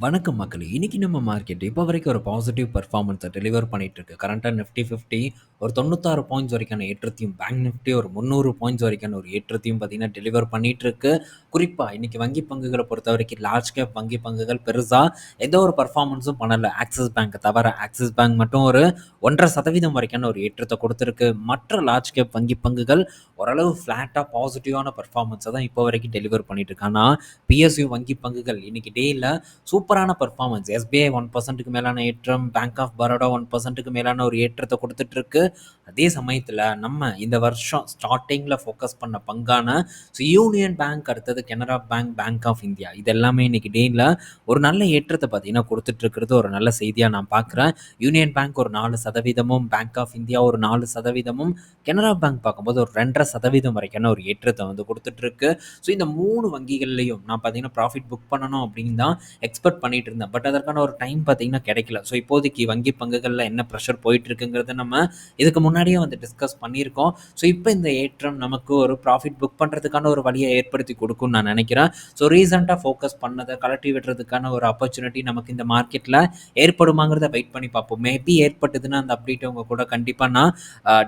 வணக்கம் மக்கள் இன்றைக்கி நம்ம மார்க்கெட் இப்போ வரைக்கும் ஒரு பாசிட்டிவ் பர்ஃபார்மன்ஸை டெலிவர் பண்ணிட்டு இருக்கு. கரண்ட்டா நிஃப்டி 50 ஒரு 96 பாயிண்ட்ஸ் வரைக்கான ஏற்றத்தையும், பேங்க் நிஃப்டி ஒரு 300 பாயிண்ட்ஸ் வரைக்கான ஒரு ஏற்றத்தையும் பார்த்தீங்கன்னா, டெலிவர் பண்ணிகிட்ருக்கு இருக்கு. இன்றைக்கி வங்கி வங்கி பொறுத்த வரைக்கும் லார்ஜ் கேப் வங்கி பங்குகள் பெருசாக எந்த ஒரு பர்ஃபார்மன்ஸும் பண்ணலை ஆக்ஸிஸ் பேங்க்கை தவிர. ஆக்ஸிஸ் பேங்க் மட்டும் ஒரு 1.5% வரைக்கான ஒரு ஏற்றத்தை கொடுத்துருக்கு மற்ற லார்ஜ் கேப் வங்கி பங்குகள் ஓரளவு ஃப்ளாட்டாக பாசிட்டிவான பர்ஃபார்மன்ஸை தான் இப்போ வரைக்கும் டெலிவர் பண்ணிட்டு இருக்கு. ஆனா, பிஎஸ்யூ வங்கி பங்குகள் இன்றைக்கி டேயில் சூப்பர் சூப்பரான பர்ஃபார்மன்ஸ் எஸ்பிஐ ஒன் பர்சன்ட்டுக்கு மேலான ஏற்றம், பேங்க் ஆஃப் பரோடா ஒன் பர்சன்ட்டுக்கு மேலான ஒரு ஏற்றத்தை கொடுத்துட்டு இருக்கு. அதே சமயத்தில் நம்ம இந்த வருஷம் ஸ்டார்டிங்கில் ஃபோக்கஸ் பண்ண பங்கான ஸோ யூனியன் பேங்க் அடுத்தது Canara bank, bank of India இது எல்லாமே இன்னைக்கு டேல ஒரு நல்ல ஏற்றத்தை பார்த்தீங்கன்னா, கொடுத்துட்ருக்கிறது ஒரு நல்ல செய்தியாக நான் பார்க்குறேன். யூனியன் பேங்க் ஒரு நாலு சதவீதமும் பேங்க் ஆஃப் இந்தியா ஒரு நாலு சதவீதமும் கனரா பேங்க் பார்க்கும்போது ஒரு 2.5% வரைக்கான ஒரு ஏற்றத்தை வந்து கொடுத்துட்டு இருக்கு. ஸோ இந்த மூணு வங்கிகள்லையும் நான் பார்த்தீங்கன்னா, ப்ராஃபிட் புக் பண்ணணும் அப்படின்னு தான் எக்ஸ்பெக்ட் பண்ணிட்டு இருந்தேன். பட் அதற்கான ஒரு டைம் பார்த்தீங்கன்னா கிடைக்கல. ஸோ இப்போதைக்கு வங்கி பங்குகளில் என்ன ப்ரெஷர் போயிட்டு இருக்குங்கிறத நம்ம இதுக்கு முன்னாடியே வந்து டிஸ்கஸ் பண்ணியிருக்கோம். ஸோ இப்போ இந்த ஏற்றம் நமக்கு ஒரு ப்ராஃபிட் புக் பண்றதுக்கான ஒரு வழியை ஏற்படுத்தி கொடுக்கும்னு நான் நினைக்கிறேன். ஸோ ரீசெண்டாக ஃபோக்கஸ் பண்ணதை கழட்டி விடுறதுக்கான ஒரு ஆப்பர்ச்சுனிட்டி நமக்கு இந்த மார்க்கெட்டில் ஏற்படுமாங்கிறத வெயிட் பண்ணி பார்ப்போம். மேபி ஏற்பட்டதுன்னா அந்த அப்டேட் உங்கள் கூட கண்டிப்பாக நான்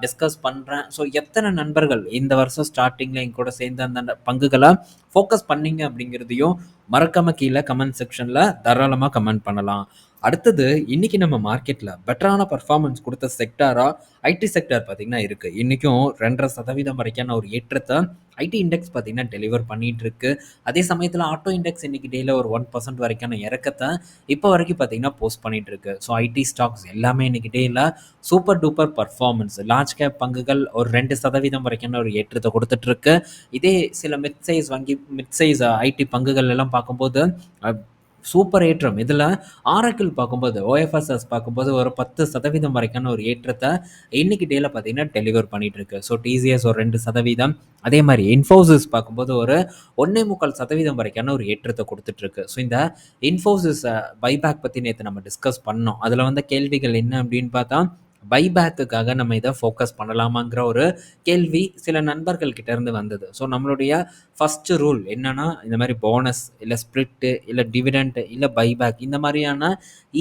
டிஸ்கஸ் பண்ணுறேன் ஸோ எத்தனை நண்பர்கள் இந்த வருஷம் ஸ்டார்டிங்கில் என் கூட சேர்ந்து அந்த பங்குகளை ஃபோக்கஸ் பண்ணீங்க அப்படிங்கிறதையும் மறக்காம கீழ கமெண்ட் செக்ஷன்ல தாராளமா கமெண்ட் பண்ணலாம். அடுத்தது இன்னைக்கு நம்ம மார்க்கெட்டில் பெட்டரான பர்ஃபார்மன்ஸ் கொடுத்த செக்டாராக ஐடி செக்டார் பார்த்திங்கன்னா இருக்குது இன்றைக்கும் ரெண்டரை சதவீதம் வரைக்கான ஒரு ஏற்றத்தை ஐடி இண்டெக்ஸ் பார்த்தீங்கன்னா, டெலிவர் பண்ணிகிட்டு இருக்கு. அதே சமயத்தில் ஆட்டோ இண்டெக்ஸ் இன்றைக்கி டேல ஒரு ஒன் பர்சன்ட் வரைக்கான இறக்கத்தை இப்போ வரைக்கும் பார்த்தீங்கன்னா, போஸ்ட் பண்ணிகிட்டு இருக்கு. ஸோ ஐடி ஸ்டாக்ஸ் எல்லாமே இன்றைக்கி டேல super duper performance large cap பங்குகள் ஒரு ரெண்டு சதவீதம் வரைக்கான ஒரு ஏற்றத்தை கொடுத்துட்ருக்கு இதே சில மிட் சைஸ் வங்கி மிட் சைஸ் ஐடி பங்குகள் எல்லாம் பார்க்கும்போது சூப்பர் ஏற்றம். இதில் ஆரக்கிள் பார்க்கும்போது ஓஎஃப்எஸ்எஸ் பார்க்கும்போது ஒரு 10% வரைக்கான ஒரு ஏற்றத்தை இன்னைக்கு டேல பார்த்தீங்கன்னா, டெலிவர் பண்ணிட்டு இருக்கு. ஸோ டிசிஎஸ் ஒரு ரெண்டு சதவீதம் அதே மாதிரி இன்ஃபோசிஸ் பார்க்கும்போது ஒரு 1.25% வரைக்கான ஒரு ஏற்றத்தை கொடுத்துட்ருக்கு ஸோ இந்த இன்ஃபோசிஸ் பைபேக் பற்றி நேற்று நம்ம டிஸ்கஸ் பண்ணோம். அதில் வந்த கேள்விகள் என்ன அப்படின்னு பார்த்தா, பைபேக்குக்காக நம்ம இதை ஃபோக்கஸ் பண்ணலாமாங்கிற ஒரு கேள்வி சில நண்பர்கள் இருந்து வந்தது. ஸோ நம்மளுடைய ஃபஸ்ட்டு ரூல் என்னென்னா இந்த மாதிரி போனஸ், இல்லை ஸ்ப்ளிட்டு இல்லை டிவிடெண்ட், இல்லை பைபேக் இந்த மாதிரியான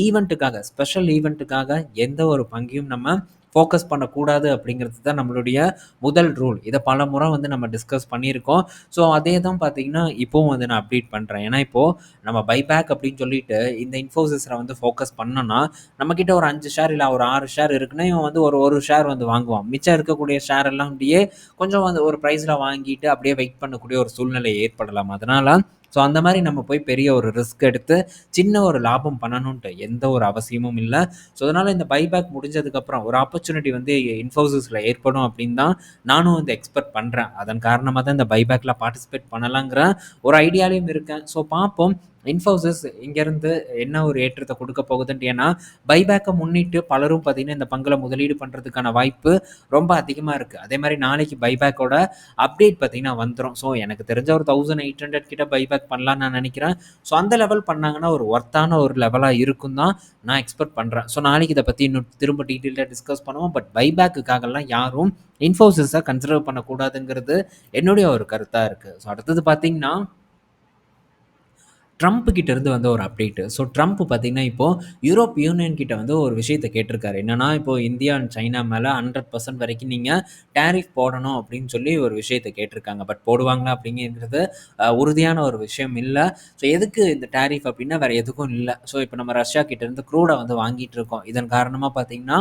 ஈவெண்ட்டுக்காக ஸ்பெஷல் ஈவெண்ட்டுக்காக எந்த ஒரு பங்கையும் நம்ம ஃபோக்கஸ் பண்ணக்கூடாது அப்படிங்கிறது தான் நம்மளுடைய முதல் ரூல். இதை பல முறை வந்து நம்ம டிஸ்கஸ் பண்ணியிருக்கோம். ஸோ அதே தான் பார்த்தீங்கன்னா, இப்போவும் வந்து நான் அப்டேட் பண்ணுறேன் ஏன்னா இப்போது நம்ம பைபேக் அப்படின்னு சொல்லிட்டு இந்த இன்ஃபோசிஸில் வந்து ஃபோக்கஸ் பண்ணோன்னா நம்மக்கிட்ட ஒரு அஞ்சு ஷேர் இல்லை ஒரு ஆறு ஷேர் இருக்குன்னா, இவன் வந்து ஒரு ஒரு ஷேர் வந்து வாங்குவான். மிச்சம் இருக்கக்கூடிய ஷேர் எல்லாம் அப்படியே கொஞ்சம் வந்து ஒரு ப்ரைஸில் வாங்கிட்டு அப்படியே வெயிட் பண்ணக்கூடிய ஒரு சூழ்நிலை ஏற்படலாம். அதனால் ஸோ அந்த மாதிரி நம்ம போய் பெரிய ஒரு ரிஸ்க் எடுத்து சின்ன ஒரு லாபம் பண்ணணுன்ட்டு எந்த ஒரு அவசியமும் இல்லை ஸோ அதனால் இந்த பைபேக் முடிஞ்சதுக்கப்புறம் ஒரு ஆப்பர்ச்சுனிட்டி வந்து இன்ஃபோசிஸில் ஏற்படும் அப்படின்னு தான் நானும் வந்து எக்ஸ்பெக்ட் பண்ணுறேன் அதன் காரணமாக தான் இந்த பைபேக்கில் பார்ட்டிசிபேட் பண்ணலாங்கிற ஒரு ஐடியாலையும் இருக்கேன். ஸோ பார்ப்போம். இன்ஃபோசிஸ் இங்கேருந்து என்ன ஒரு ஏற்றத்தை கொடுக்க போகுதுன்ட்டு. ஏன்னா பைபேக்கை முன்னிட்டு பலரும் பார்த்தீங்கன்னா, இந்த பங்கில் முதலீடு பண்ணுறதுக்கான வாய்ப்பு ரொம்ப அதிகமாக இருக்குது அதே மாதிரி நாளைக்கு பைபேக்கோட அப்டேட் பார்த்தீங்கன்னா வந்துடும் ஸோ எனக்கு தெரிஞ்ச ஒரு 1800 கிட்ட பைபேக் பண்ணலான்னு நான் நினைக்கிறேன். ஸோ அந்த லெவல் பண்ணாங்கன்னா, ஒரு ஒர்த்தான ஒரு லெவலாக இருக்கும் தான் நான் எக்ஸ்பெக்ட் பண்ணுறேன் ஸோ நாளைக்கு இதை பற்றி இன்னும் திரும்ப டீட்டெயிலாக டிஸ்கஸ் பண்ணுவோம். பட் பைபேக்குக்காகலாம் யாரும் இன்ஃபோசிஸை கன்சிடர் பண்ணக்கூடாதுங்கிறது என்னுடைய ஒரு கருத்தாக இருக்குது ஸோ அடுத்தது பார்த்தீங்கன்னா ட்ரம்ப் கிட்டேருந்து வந்து வந்த ஒரு அப்டேட். ஸோ ட்ரம்ப் பார்த்தீங்கன்னா, இப்போ யூரோப் யூனியன் கிட்ட வந்து ஒரு விஷயத்தை கேட்டிருக்காரு. என்னென்னா இப்போ இந்தியா அண்ட் சைனா மேலே ஹண்ட்ரட் பர்சன்ட் வரைக்கும் நீங்கள் டேரிஃப் போடணும் அப்படின்னு சொல்லி ஒரு விஷயத்தை கேட்டிருக்காங்க. பட் போடுவாங்களா அப்படிங்கிறது உறுதியான ஒரு விஷயம் இல்லை ஸோ எதுக்கு இந்த டாரிஃப் அப்படின்னா வேறு எதுக்கும் இல்லை ஸோ இப்போ நம்ம ரஷ்யா கிட்டேருந்து க்ரூடை வந்து வாங்கிட்டு இருக்கோம். இதன் காரணமாக பார்த்தீங்கன்னா,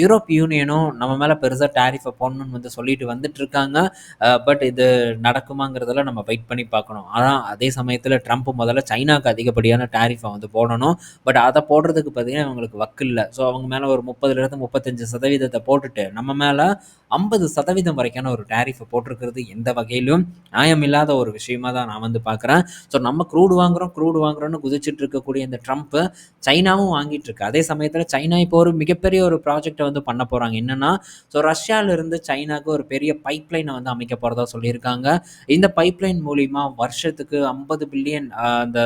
யூரோப் யூனியனும் நம்ம மேலே பெருசாக டேரிஃபை போடணும்னு வந்து சொல்லிட்டு வந்துட்டு இருக்காங்க. பட் இது நடக்குமாங்கிறதெல்லாம் நம்ம வெயிட் பண்ணி பார்க்கணும். ஆனால் அதே சமயத்தில் ட்ரம்ப் முதல்ல சைனாக்கு அதிகப்படியான டேரிஃபை வந்து போடணும். பட் அதை போடுறதுக்கு பார்த்தீங்கன்னா, அவங்களுக்கு வக்கு ஸோ அவங்க மேலே ஒரு 30லிருந்து 35% போட்டுட்டு நம்ம மேலே ஐம்பது சதவீதம் வரைக்கான ஒரு டேரிஃபை போட்டிருக்கிறது எந்த வகையிலும் நியாயமில்லாத ஒரு விஷயமா தான் நான் வந்து பார்க்குறேன். ஸோ நம்ம க்ரூடு வாங்குறோம், க்ரூடு வாங்குறோம்னு குதிச்சுட்டு இருக்கக்கூடிய இந்த ட்ரம்ப் சைனாவும் வாங்கிட்டு இருக்கு. அதே சமயத்தில் சைனா இப்போ ஒரு மிகப்பெரிய ஒரு ப்ராஜெக்ட்ட வந்து பண்ண போகிறாங்க என்னென்னா ஸோ ரஷ்யால இருந்து சைனாக்கு ஒரு பெரிய பைப்லைனை வந்து அமைக்க போகிறதா சொல்லியிருக்காங்க. இந்த பைப்லைன் மூலிமா வருஷத்துக்கு 50 பில்லியன் அந்த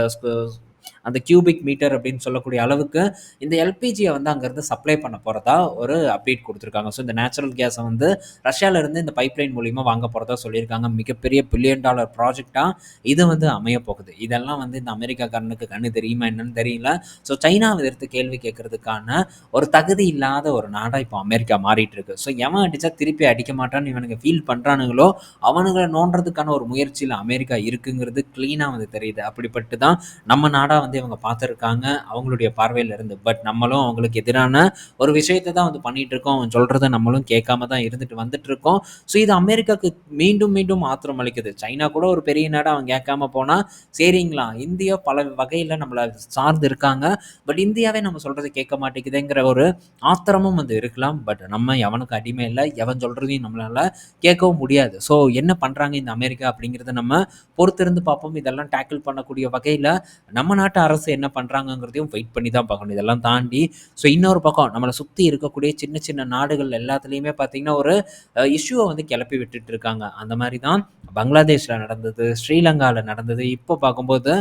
அந்த கியூபிக் மீட்டர் அப்படின்னு சொல்லக்கூடிய அளவுக்கு இந்த எல்பிஜியை வந்து அங்கேருந்து சப்ளை பண்ண போகிறதா ஒரு அப்டேட் கொடுத்துருக்காங்க. ஸோ இந்த நேச்சுரல் கேஸை வந்து ரஷ்யாவிலேருந்து இந்த பைப்லைன் மூலிமா வாங்க போகிறதா சொல்லியிருக்காங்க. மிகப்பெரிய பில்லியன் டாலர் ப்ராஜெக்டாக இது வந்து அமைய போகுது. இதெல்லாம் வந்து இந்த அமெரிக்காக்காரனுக்கு கண்ணு தெரியுமா என்னன்னு தெரியல. ஸோ சைனாவை எதிர்த்து கேள்வி கேட்கறதுக்கான ஒரு தகுதி இல்லாத ஒரு நாடாக இப்போ அமெரிக்கா மாறிட்டு இருக்கு ஸோ எவன் அடித்தா திருப்பி அடிக்க மாட்டான்னு இவனுங்க ஃபீல் பண்ணுறானுங்களோ அவனுங்களை நோண்டுறதுக்கான ஒரு முயற்சியில் அமெரிக்கா இருக்குங்கிறது க்ளீனாக வந்து தெரியுது. அப்படிப்பட்டு தான் நம்ம நாடாக வந்து இவங்க பார்த்துருக்காங்க அவங்களுடைய பார்வையில் இருந்து. பட் நம்மளும் அவங்களுக்கு எதிரான ஒரு விஷயத்தை தான் வந்து பண்ணிட்டு இருக்கோம். அவன் சொல்கிறத நம்மளும் கேட்காம தான் இருந்துட்டு வந்துட்டு இருக்கோம். ஸோ இது அமெரிக்காவுக்கு மீண்டும் மீண்டும் ஆத்திரம் அளிக்குது. சைனா கூட ஒரு பெரிய நாடு அவன் கேட்காம போனால் சரிங்களா? இந்தியா பல வகையில் நம்மளை சார்ந்து இருக்காங்க. பட் இந்தியாவே நம்ம சொல்கிறத கேட்க மாட்டேங்குதுங்கிற ஒரு ஆத்திரமும் வந்து இருக்கலாம். பட் நம்ம எவனுக்கு அடிமை இல்லை எவன் சொல்கிறதையும் நம்மளால் கேட்கவும் முடியாது. ஸோ என்ன பண்ணுறாங்க இந்த அமெரிக்கா அப்படிங்கிறத நம்ம பொறுத்திருந்து பார்ப்போம். இதெல்லாம் டேக்கிள் பண்ணக்கூடிய வகையில் நம்ம நாட்டு அரசு என்ன பண்ணுறாங்கங்கிறதையும் வெயிட் பண்ணி தான் பார்க்கணும். இதெல்லாம் தாண்டி ஸோ இன்னொரு பக்கம் நம்மளை சுற்றி இருக்கக்கூடிய சின்ன சின்ன நாடுகள் எல்லாத்துலேயுமே பார்த்திங்கன்னா ஒரு இஷ்யூவை வந்து கிளப்பி விட்டுட்டு இருக்காங்க. அந்த மாதிரி தான் பங்களாதேஷில் நடந்தது ஸ்ரீலங்காவில் நடந்தது. இப்போ பார்க்கும்போது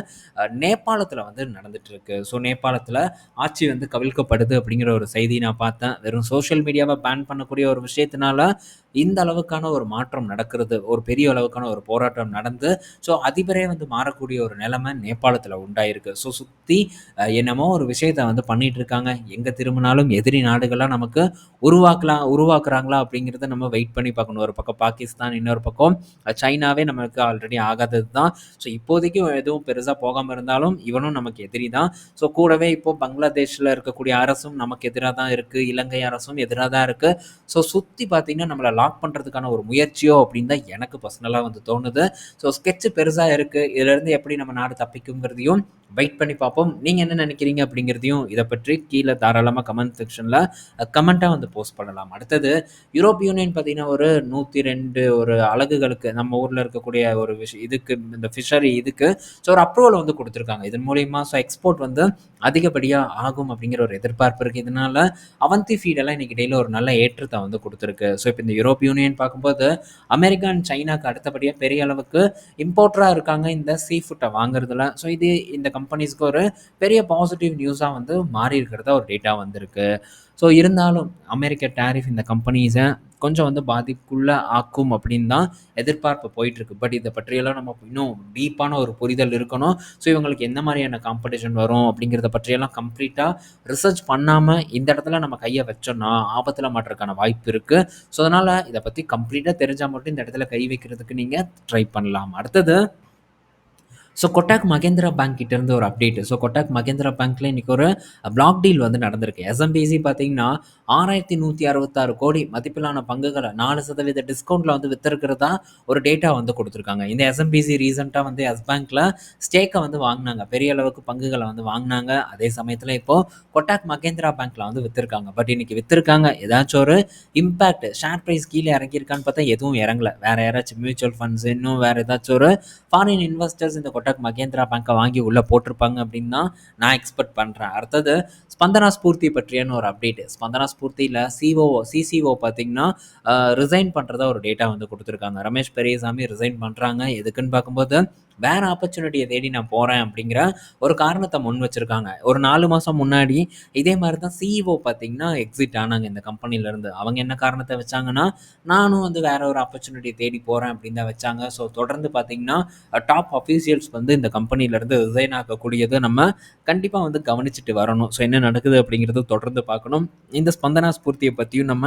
நேபாளத்தில் வந்து நடந்துட்டுருக்கு ஸோ நேபாளத்தில் ஆட்சி வந்து கவிழ்க்கப்படுது அப்படிங்கிற ஒரு செய்தி நான் பார்த்தேன். வெறும் சோஷியல் மீடியாவை பேன் பண்ணக்கூடிய ஒரு விஷயத்தினால இந்த அளவுக்கான ஒரு மாற்றம் நடக்கிறது ஒரு பெரிய அளவுக்கான ஒரு போராட்டம் நடந்து ஸோ அதிபரே வந்து மாறக்கூடிய ஒரு நிலைமை நேபாளத்தில் உண்டாயிருக்கு. ஸோ சுற்றி என்னமோ ஒரு விஷயத்த வந்து பண்ணிட்டு இருக்காங்க எங்கே திரும்பினாலும் எதிரி நாடுகள்லாம் நமக்கு உருவாக்கலாம் உருவாக்குறாங்களா அப்படிங்கிறத நம்ம வெயிட் பண்ணி பார்க்கணும். ஒரு பக்கம் பாகிஸ்தான் இன்னொரு பக்கம் சைனாவே நமக்கு ஆல்ரெடி ஆகாதது தான். ஸோ இப்போதைக்கு எதுவும் பெருசாக போகாமல் இருந்தாலும் இவனும் நமக்கு எதிரி தான். ஸோ கூடவே இப்போ பங்களாதேஷில் இருக்கக்கூடிய அரசும் நமக்கு எதிராக தான் இருக்குது இலங்கை அரசும் எதிராக தான் இருக்குது ஸோ சுற்றி பார்த்தீங்கன்னா நம்மளை லாக் பண்ணுறதுக்கான ஒரு முயற்சியோ அப்படின்னு தான் எனக்கு பர்சனலாக வந்து தோணுது. ஸோ ஸ்கெட்சு பெருசாக இருக்குது இதிலேருந்து எப்படி நம்ம நாடு தப்பிக்குங்கிறதையும் வெயிட் பண்ணி பார்ப்போம். நீங்கள் என்ன நினைக்கிறீங்க அப்படிங்கிறதையும் இதை பற்றி கீழே தாராளமாக கமெண்ட் செக்ஷனில் கமெண்ட்டாக வந்து போஸ்ட் பண்ணலாம். அடுத்தது யூரோப் யூனியன் பார்த்தீங்கன்னா ஒரு நூற்றி ரெண்டு ஒரு அலகுகளுக்கு நம்ம ஊரில் இருக்கக்கூடிய ஒரு விஷயம் இதுக்கு இந்த ஃபிஷரி இதுக்கு ஸோ ஒரு அப்ரூவல் வந்து கொடுத்துருக்காங்க. இதன் மூலிமா ஸோ எக்ஸ்போர்ட் வந்து அதிகப்படியாக ஆகும் அப்படிங்கிற ஒரு எதிர்பார்ப்பு இருக்குது இதனால் அவந்தி ஃபீடெல்லாம் இன்றைக்கி டெய்லியில் ஒரு நல்ல ஏற்றத்தை வந்து கொடுத்துருக்கு. ஸோ இப்போ இந்த யூரோப் யூனியன் பார்க்கும்போது அமெரிக்கா அண்ட் சைனாக்கு அடுத்தபடியாக பெரிய அளவுக்கு இம்போர்ட்டராக இருக்காங்க. இந்த சீ ஃபுட்டை வாங்குறதுல. ஸோ இது இந்த கம்பெனிஸ்க்கு ஒரு பெரிய பாசிட்டிவ் நியூஸாக வந்து மாறி இருக்கிறதா ஒரு டேட்டா வந்திருக்கு. ஸோ இருந்தாலும் அமெரிக்க டேரிஃப் இந்த கம்பெனிஸை கொஞ்சம் வந்து பாதிப்புக்குள்ளே ஆக்கும் அப்படின்னு தான் எதிர்பார்ப்பு போயிட்டுருக்கு. பட் இதை பற்றியெல்லாம் நம்ம இன்னும் டீப்பான ஒரு புரிதல் இருக்கணும். ஸோ இவங்களுக்கு எந்த மாதிரியான காம்படிஷன் வரும் அப்படிங்கிறத பற்றியெல்லாம் கம்ப்ளீட்டாக ரிசர்ச் பண்ணாமல் இந்த இடத்துல நம்ம கையை வச்சோம்னா ஆபத்தில் மாட்டுறதுக்கான வாய்ப்பு இருக்குது ஸோ அதனால் இதை பற்றி கம்ப்ளீட்டாக தெரிஞ்சால் மட்டும் இந்த இடத்துல கை வைக்கிறதுக்கு நீங்கள் ட்ரை பண்ணலாம். அடுத்தது ஸோ கொட்டாக் மகேந்திரா பேங்க் கிட்டேருந்து ஒரு அப்டேட் ஸோ கொட்டாக் மகேந்திரா பேங்க்கில் இன்றைக்கி ஒரு பிளாக் டீல் வந்து நடந்திருக்கு. எஸ்எம்பிசி பார்த்தீங்கன்னா ஆறாயிரத்தி நூற்றி அறுபத்தாறு கோடி மதிப்பிலான பங்குகளை நாலு சதவீத டிஸ்கவுண்ட்டில் வந்து விற்றுருக்கிறதா ஒரு டேட்டா வந்து கொடுத்துருக்காங்க. இந்த எஸ்எம்பிசி ரீசெண்டாக வந்து எஸ் பேங்க்கில் ஸ்டேக்கை வந்து வாங்கினாங்க. பெரிய அளவுக்கு பங்குகளை வந்து வாங்கினாங்க. அதே சமயத்தில் இப்போது கொட்டாக் மகேந்திரா பேங்க்கில் வந்து விற்றுருக்காங்க பட் இன்றைக்கி விற்றுருக்காங்க ஏதாச்சும் ஒரு இம்பேக்ட் ஷேர் ப்ரைஸ் கீழே இறங்கியிருக்கான்னு பார்த்தா எதுவும் இறங்கலை. வேறு யாராச்சும் மியூச்சுவல் ஃபண்ட்ஸ் இன்னும் வேறு ஏதாச்சும் ஒரு ஃபாரின் இன்வெஸ்டர்ஸ் இந்த கொட்டாக் மகேந்திரா பேங்கை வாங்கி உள்ளே போட்டிருப்பாங்க அப்படின்னு தான் நான் எக்ஸ்பெக்ட் பண்ணுறேன் அடுத்தது ஸ்பந்தனா ஸ்பூர்த்தி பற்றியான ஒரு அப்டேட் ஸ்பந்தனா ஸ்பூர்த்தியில் சிஓ சிசிஓ பார்த்தீங்கன்னா ரிசைன் பண்ணுறதா ஒரு டேட்டா வந்து கொடுத்துருக்காங்க. ரமேஷ் பெரியசாமி ரிசைன் பண்ணுறாங்க எதுக்குன்னு பார்க்கும்போது வேறு ஆப்பர்ச்சுனிட்டியை தேடி நான் போகிறேன் அப்படிங்கிற ஒரு காரணத்தை முன் வச்சுருக்காங்க. ஒரு நாலு மாதம் முன்னாடி இதே மாதிரி தான் சிஇஓ பார்த்தீங்கன்னா எக்ஸிட் ஆனாங்க இந்த கம்பெனிலேருந்து அவங்க என்ன காரணத்தை வச்சாங்கன்னா நானும் வந்து வேற ஒரு ஆப்பர்ச்சுனிட்டியை தேடி போகிறேன் அப்படின்னு தான் வச்சாங்க. ஸோ தொடர்ந்து பார்த்தீங்கன்னா டாப் அஃபீஷியல்ஸ் வந்து இந்த கம்பெனிலேருந்து ரிசைன் ஆகக்கூடியது நம்ம கண்டிப்பாக வந்து கவனிச்சுட்டு வரணும். ஸோ என்ன நடக்குது அப்படிங்கிறது தொடர்ந்து பார்க்கணும். இந்த ஸ்பந்தனா ஸ்பூர்த்தியை பற்றியும் நம்ம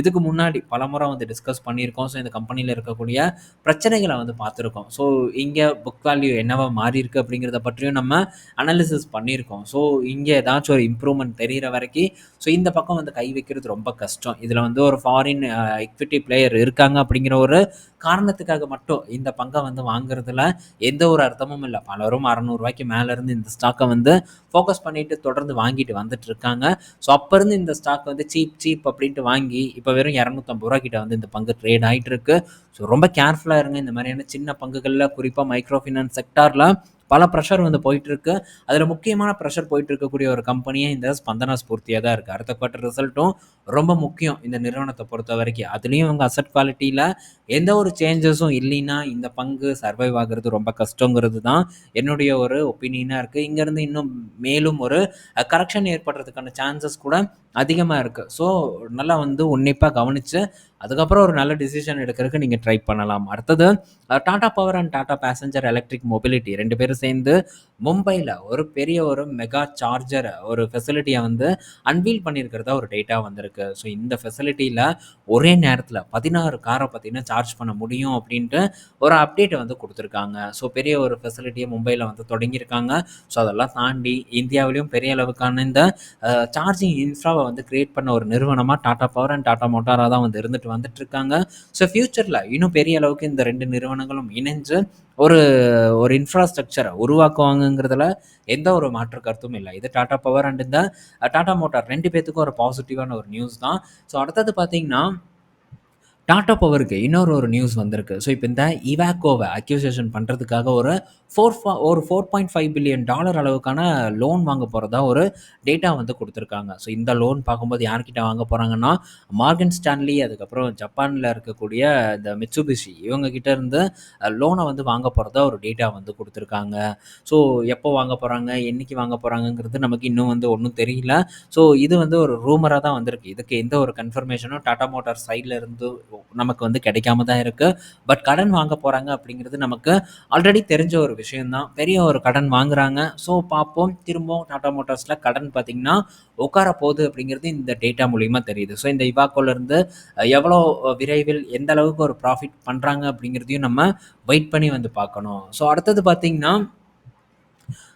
இதுக்கு முன்னாடி பலமுறை வந்து டிஸ்கஸ் பண்ணியிருக்கோம். ஸோ இந்த கம்பெனியில் இருக்கக்கூடிய பிரச்சனைகளை வந்து பார்த்துருக்கோம். ஸோ இங்கே புக் வேல்யூ என்னவா மாறி இருக்கு அப்படிங்கிறத பற்றியும் நம்ம அனாலிசிஸ் பண்ணியிருக்கோம். ஸோ இங்கே ஏதாச்சும் ஒரு இம்ப்ரூவ்மெண்ட் தெரிகிற வரைக்கும் ஸோ இந்த பக்கம் வந்து கை வைக்கிறது ரொம்ப கஷ்டம். இதில் வந்து ஒரு ஃபாரின் எக்விட்டி பிளேயர் இருக்காங்க அப்படிங்கிற ஒரு காரணத்துக்காக மட்டும் இந்த பங்கை வந்து வாங்குறதுல எந்த ஒரு அர்த்தமும் இல்லை. பலரும் அறநூறுவாய்க்கு மேலேருந்து இந்த ஸ்டாக்கை வந்து ஃபோக்கஸ் பண்ணிட்டு தொடர்ந்து வாங்கிட்டு வந்துட்டு இருக்காங்க. ஸோ அப்போ இருந்து இந்த ஸ்டாக் வந்து சீப் சீப் அப்படின்ட்டு வாங்கி இப்போ வெறும் இரநூத்தம்பது ரூபா கிட்ட வந்து இந்த பங்கு ட்ரேட் ஆகிட்டு இருக்கு. ஸோ ரொம்ப கேர்ஃபுல்லாக இருங்க. இந்த மாதிரியான சின்ன பங்குகளில் குறிப்பாக மைக்ரோ ஃபினான்ஸ் செக்டாரில் பல ப்ரெஷர் வந்து போயிட்டுருக்கு. அதில் முக்கியமான ப்ரெஷர் போயிட்டு இருக்கக்கூடிய ஒரு கம்பெனியே இந்த ஸ்பந்தனா ஸ்பூர்த்தியாக தான் இருக்குது அடுத்த குவார்ட்டர் ரிசல்ட்டும் ரொம்ப முக்கியம் இந்த நிறுவனத்தை பொறுத்த வரைக்கும். அதுலேயும் அவங்க அசட் குவாலிட்டியில் எந்த ஒரு சேஞ்சஸும் இல்லைன்னா இந்த பங்கு சர்வைவ் ஆகிறது ரொம்ப கஷ்டங்கிறது தான் என்னுடைய ஒரு ஒப்பீனியனாக இருக்குது இங்கேருந்து இன்னும் மேலும் ஒரு கரெக்ஷன் ஏற்படுறதுக்கான சான்சஸ் கூட அதிகமாக இருக்குது ஸோ நல்லா வந்து உன்னிப்பாக கவனித்து அதுக்கப்புறம் ஒரு நல்ல டிசிஷன் எடுக்கிறதுக்கு நீங்கள் ட்ரை பண்ணலாம். அடுத்தது Tata power and Tata passenger electric mobility ரெண்டு பேரும் சேர்ந்து மும்பையில் ஒரு பெரிய ஒரு மெகா சார்ஜர் ஒரு ஃபெசிலிட்டியை வந்து அன்வீல் பண்ணியிருக்கிறதா ஒரு டேட்டா வந்திருக்கு. ஸோ இந்த ஃபெசிலிட்டியில் ஒரே நேரத்தில் பதினாறு காரை பார்த்தீங்கன்னா சார்ஜ் பண்ண முடியும் அப்படின்ட்டு ஒரு அப்டேட்டை வந்து கொடுத்துருக்காங்க. ஸோ பெரிய ஒரு ஃபெசிலிட்டியை மும்பையில் வந்து தொடங்கியிருக்காங்க. ஸோ அதெல்லாம் தாண்டி இந்தியாவிலையும் பெரிய அளவுக்கான இந்த சார்ஜிங் இன்ஃப்ராவை வந்து கிரியேட் பண்ண ஒரு நிறுவனமாக டாடா பவர் அண்ட் டாடா மோட்டாராக தான் வந்து இருந்துட்டு வந்துட்டு இருக்காங்க ஸோ ஃப்யூச்சரில் இன்னும் பெரிய அளவுக்கு இந்த ரெண்டு நிறுவனங்களும் இணைஞ்சு ஒரு ஒரு இன்ஃப்ராஸ்ட்ரக்சரை உருவாக்குவாங்கங்கிறதுல எந்த ஒரு மாற்று கருத்தும் இல்லை. இது டாடா பவர் அண்ட் இந்த டாடா மோட்டார் ரெண்டு பேத்துக்கும் ஒரு பாசிட்டிவான ஒரு நியூஸ் தான். ஸோ அடுத்தது பார்த்தீங்கன்னா டாட்டா பவருக்கு இன்னொரு ஒரு நியூஸ் வந்திருக்கு. ஸோ இப்போ இந்த இவாக்கோவை அக்யூசியேஷன் பண்ணுறதுக்காக ஒரு ஃபோர் ஃபா ஒரு four point five billion dollar அளவுக்கான லோன் வாங்க போகிறதா ஒரு டேட்டா வந்து கொடுத்துருக்காங்க. ஸோ இந்த லோன் பார்க்கும்போது யார்கிட்ட வாங்க போகிறாங்கன்னா மார்கன் ஸ்டான்லி அதுக்கப்புறம் ஜப்பானில் இருக்கக்கூடிய இந்த மிட்சுபிஷி இவங்ககிட்ட இருந்து லோனை வந்து வாங்க போகிறதா ஒரு டேட்டா வந்து கொடுத்துருக்காங்க. ஸோ எப்போ வாங்க போகிறாங்க என்றைக்கு வாங்க போகிறாங்கங்கிறது நமக்கு இன்னும் வந்து ஒன்றும் தெரியல. ஸோ இது வந்து ஒரு ரூமராக தான் வந்திருக்கு. இதுக்கு எந்த ஒரு கன்ஃபர்மேஷனும் டாட்டா மோட்டார் சைடில் இருந்து நமக்கு வந்து கிடைக்காம தான் இருக்குது பட் கடன் வாங்க போகிறாங்க அப்படிங்கிறது நமக்கு ஆல்ரெடி தெரிஞ்ச ஒரு விஷயந்தான் பெரிய ஒரு கடன் வாங்குறாங்க. ஸோ பார்ப்போம். திரும்பவும் டாடா மோட்டார்ஸில் கடன் பார்த்திங்கன்னா உட்கார போகுது அப்படிங்கிறது இந்த டேட்டா மூலிமா தெரியுது. ஸோ இந்த இவாக்கோலேருந்து எவ்வளோ விரைவில் எந்த அளவுக்கு ஒரு ப்ராஃபிட் பண்ணுறாங்க அப்படிங்கிறதையும் நம்ம வெயிட் பண்ணி வந்து பார்க்கணும். ஸோ அடுத்தது பார்த்திங்கன்னா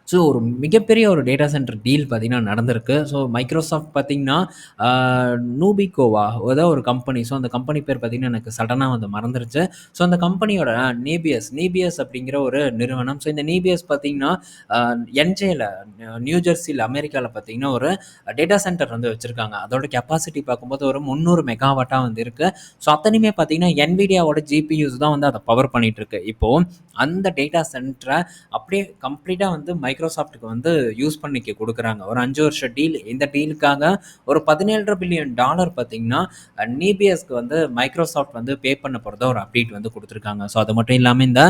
ஸோ ஒரு மிகப்பெரிய ஒரு டேட்டா சென்டர் டீல் பார்த்திங்கன்னா நடந்திருக்கு. ஸோ மைக்ரோசாஃப்ட் பார்த்திங்கன்னா நூபிகோவா ஏதோ ஒரு கம்பெனி ஸோ அந்த கம்பெனி பேர் பார்த்திங்கன்னா எனக்கு சடனாக வந்து மறந்துருச்சு. ஸோ அந்த கம்பெனியோட நேபியஸ் நேபியஸ் அப்படிங்கிற ஒரு நிறுவனம். ஸோ இந்த நேபியஸ் பார்த்திங்கன்னா என்ஜேயில் நியூ ஜெர்சியில் அமெரிக்காவில் பார்த்திங்கன்னா ஒரு டேட்டா சென்டர் வந்து வச்சுருக்காங்க. அதோட கெப்பாசிட்டி பார்க்கும்போது ஒரு முந்நூறு மெகாவாட்டாக வந்து இருக்குது ஸோ அத்தனையுமே பார்த்திங்கன்னா என்விடியாவோட ஜிபியூஸ் தான் வந்து அதை பவர் பண்ணிகிட்ருக்கு இப்போது அந்த டேட்டா சென்டரை அப்படியே கம்ப்ளீட்டாக வந்து மை மைக்ரோசாஃப்ட்டுக்கு வந்து யூஸ் பண்ணிக்க கொடுக்குறாங்க. ஒரு அஞ்சு வருஷம் டீல். இந்த டீலுக்காக ஒரு பதினேழு பில்லியன் டாலர் பார்த்தீங்கன்னா நீபிஎஸ்க்கு வந்து மைக்ரோசாஃப்ட் வந்து பே பண்ண போகிறத ஒரு அப்டேட் வந்து கொடுத்துருக்காங்க. ஸோ அது மட்டும் இல்லாமல் இந்த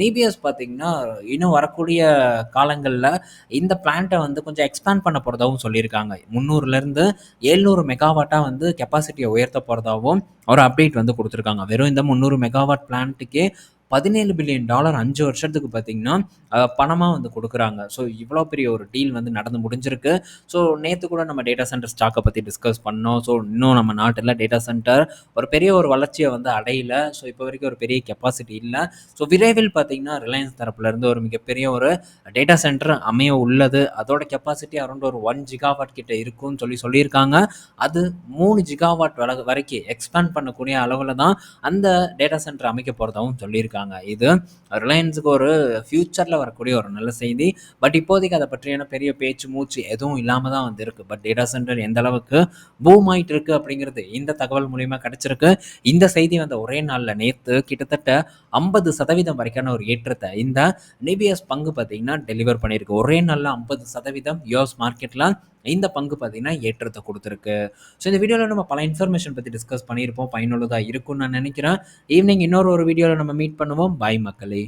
நீபிஎஸ் பார்த்தீங்கன்னா இன்னும் வரக்கூடிய காலங்களில் இந்த பிளான்ட்டை வந்து கொஞ்சம் எக்ஸ்பேண்ட் பண்ண போகிறதாகவும் சொல்லியிருக்காங்க. முந்நூறுலேருந்து எழுநூறு மெகாவாட்டாக வந்து கெப்பாசிட்டியை உயர்த்த போகிறதாகவும் ஒரு அப்டேட் வந்து கொடுத்துருக்காங்க. வெறும் இந்த முந்நூறு மெகாவாட் பிளான்ட்டுக்கே பதினேழு பில்லியன் டாலர் அஞ்சு வருஷத்துக்கு பார்த்தீங்கன்னா பணமாக வந்து கொடுக்குறாங்க. ஸோ இவ்வளோ பெரிய ஒரு டீல் வந்து நடந்து முடிஞ்சிருக்கு. ஸோ நேற்று கூட நம்ம டேட்டா சென்டர் ஸ்டாக்கை பற்றி டிஸ்கஸ் பண்ணோம். ஸோ இன்னும் நம்ம நாட்டில் டேட்டா சென்டர் ஒரு பெரிய ஒரு வளர்ச்சியை வந்து அடையல. ஸோ இப்போ வரைக்கும் ஒரு பெரிய கெப்பாசிட்டி இல்லை. ஸோ விரைவில் பார்த்தீங்கன்னா ரிலையன்ஸ் தரப்புலேருந்து ஒரு மிகப்பெரிய ஒரு டேட்டா சென்டர் அமைய உள்ளது. அதோட கெப்பாசிட்டி அரௌண்ட் ஒரு ஒன் ஜிகாவாட் கிட்ட இருக்கும்னு சொல்லி சொல்லியிருக்காங்க. அது மூணு ஜிகாவாட் வரைக்கும் எக்ஸ்பேண்ட் பண்ணக்கூடிய அளவில் தான் அந்த டேட்டா சென்டர் அமைக்க போகிறதாகவும் சொல்லியிருக்காங்க. இருக்காங்க இது ரிலையன்ஸுக்கு ஒரு ஃப்யூச்சரில் வரக்கூடிய ஒரு நல்ல செய்தி. பட் இப்போதைக்கு அதை பற்றியான பெரிய பேச்சு மூச்சு எதுவும் இல்லாமல் தான் வந்து இருக்குது பட் டேட்டா சென்டர் எந்த அளவுக்கு பூம் ஆகிட்டு இருக்கு அப்படிங்கிறது இந்த தகவல் மூலிமா கிடச்சிருக்கு. இந்த செய்தி வந்த ஒரே நாளில் நேற்று கிட்டத்தட்ட ஐம்பது சதவீதம் வரைக்கான ஒரு ஏற்றத்தை இந்த நிபிஎஸ் பங்கு பார்த்தீங்கன்னா டெலிவர் பண்ணியிருக்கு. ஒரே நாளில் ஐம்பது சதவீதம் யூஎஸ் மார்க்கெட்டில் இந்த பங்கு பார்த்தீங்கன்னா ஏற்றத்தை கொடுத்துருக்கு. ஸோ இந்த வீடியோவில் நம்ம பல இன்ஃபர்மேஷன் பற்றி டிஸ்கஸ் பண்ணியிருப்போம். பயனுள்ளதாக இருக்கும்னு நான் நினைக்கிறேன். ஈவினிங் இன்னொரு ஒரு வீடியோவில் நம்ம மீட் பண்ணுவோம். பாய் மக்களே.